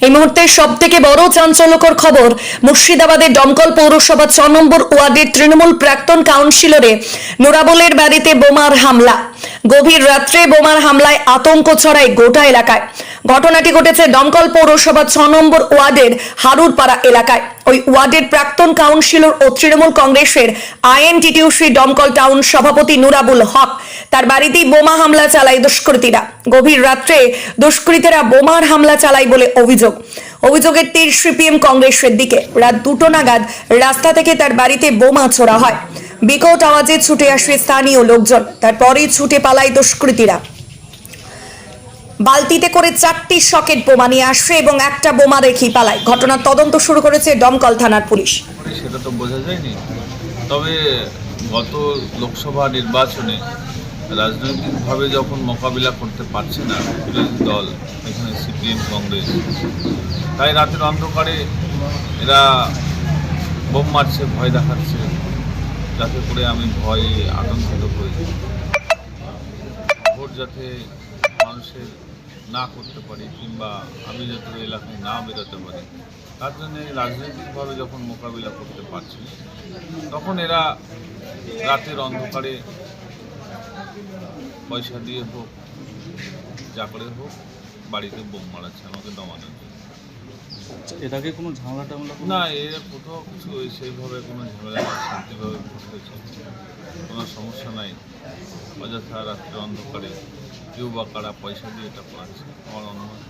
এই মুহূর্তে সব থেকে বড় চাঞ্চল্যকর খবর, মুর্শিদাবাদের দমকল পৌরসভা ছ নম্বর ওয়ার্ডের তৃণমূল প্রাক্তন কাউন্সিলরে নোরাবলের বাড়িতে বোমার হামলা। গভীর রাত্রে বোমার হামলায় আতঙ্ক ছড়ায় গোটা এলাকায়। ঘটনাটি ঘটেছে দমকল পৌরসভা ছ নম্বর ওয়ার্ডের হারুরপাড়া এলাকায়। ওই ওয়ার্ডের প্রাক্তন কাউন্সিলর ও তৃণমূল কংগ্রেসের আইএনটিটিউসি দমকল টাউন সভাপতি নুরাবুল হক। তার বাড়িতেই বোমা হামলা চালায় দুষ্কৃতীরা। গভীর রাত্রে দুষ্কৃতীরা বোমার হামলা চালায় বলে অভিযোগ। অভিযোগের তীর সিপিএম কংগ্রেসের দিকে। রাত দুটো নাগাদ রাস্তা থেকে তার বাড়িতে বোমা ছোড়া হয়। বিকট আওয়াজে ছুটে আসে স্থানীয় লোকজন। তারপরেই ছুটে পালায় দুষ্কৃতীরা। বালতিতে করে চারটি সকেট বোমা নিয়ে আসে এবং একটা বোমা রেখেই পালায়। ঘটনার তদন্ত শুরু করেছে দমকল থানার পুলিশ। সেটা তো বোঝা যায়নি। তবে গত লোকসভা নির্বাচনে রাজনৈতিকভাবে যখন মোকাবিলা করতে পারছে না বিরোধী দল, এখানে সিপিএম, কংগ্রেস, তাই রাতের অন্ধকারে এরা বোম মারছে, ভয় দেখাচ্ছে। যাতে করে আমি ভয়ে আতঙ্কিত হই ভোট যাতে মানুষের না করতে পারি কিংবা আমি যাতে এলাকায় না বেরোতে পারি, তার জন্য রাজনৈতিকভাবে যখন মোকাবিলা করতে পারছি, তখন এরা রাতের অন্ধকারে পয়সা দিয়ে হোক, যা করে হোক, বাড়িতে বোম মারাচ্ছে, আমাকে দমানোর জন্য। এর আগে কোনো ঝামেলা টামেলা না এর কোথাও কিছু সেইভাবে কোনো ঝামেলা শান্তিভাবে হয়েছে কোনো সমস্যা নাই। অযথা রাত্রে অন্ধকারে কেউ বা কারা পয়সা দিয়ে এটা করাচ্ছে আমার অনুমান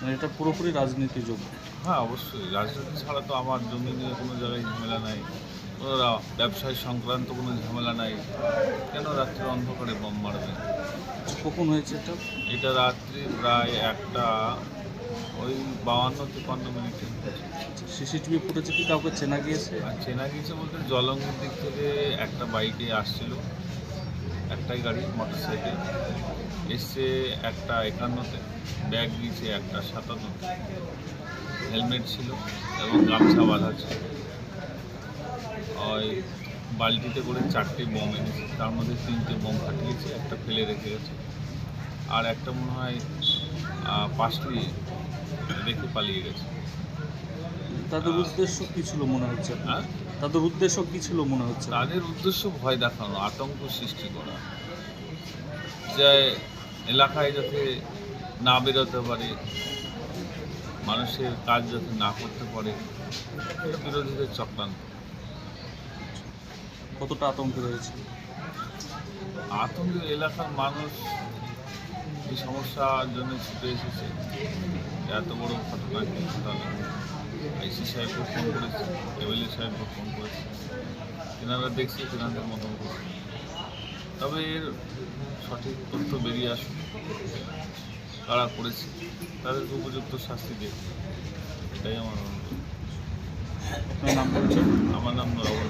মানে এটা পুরোপুরি রাজনীতি যোগ। হ্যাঁ অবশ্যই। রাজনীতি ছাড়া তো আমার জমি নিয়ে কোনো জায়গায় ঝামেলা নাই। কোনো ব্যবসায় সংক্রান্ত কোনো ঝামেলা নাই। কেন রাত্রে অন্ধকারে বোম মারবে? কখন হয়েছে এটা? এটা রাত্রি প্রায় একটা ওই বাউান্ন তিপ্পান্ন মিনিটে সিসিটিভি ফুটেছে কি কাউকে চেনা গিয়েছে? আর চেনা গিয়েছে বলতে জলঙ্গির দিক থেকে একটা বাইকে আসছিল একটাই গাড়ি মোটর সাইকেল এসছে একটা একান্নতে ব্যাগ দিয়েছে একটা সাতান্নতে। হেলমেট ছিল এবং গামছা বাঁধা ছিল। ওই বালতিতে করে চারটে বোম এনেছে তার মধ্যে তিনটে বোম ফাটিয়েছে একটা ফেলে রেখে গেছে। আর একটা মনে হয় পাশটি রেখে পালিয়ে গেছে। তাদের উদ্দেশ্য কি ছিল মনে হচ্ছে? হ্যাঁ? তাদের উদ্দেশ্য কি ছিল মনে হচ্ছে? তাদের উদ্দেশ্য ভয় দেখানো আতঙ্ক সৃষ্টি করা। যে এলাকায় যাতে না বেরোতে পারে মানুষের কাজ যাতে না করতে পারে বিরোধীদের চক্রান্ত। কতটা আতঙ্ক রয়েছে? আতঙ্ক এলাকার মানুষ এই সমস্যার জন্য ছুটে এসেছে? এত বড় ঘটনা কি? ঘটালো আইসি সাহেবকে ফোন করেছে এমএলএ সাহেবকে ফোন করেছে। তেনারা দেখছে তেনাদের মতন করছে তবে এর সঠিক তথ্য বেরিয়ে আসুক। কারা করেছে তাদেরকে উপযুক্ত শাস্তি দেবে। এটাই আমার অনুরোধ। আমার নাম নরবর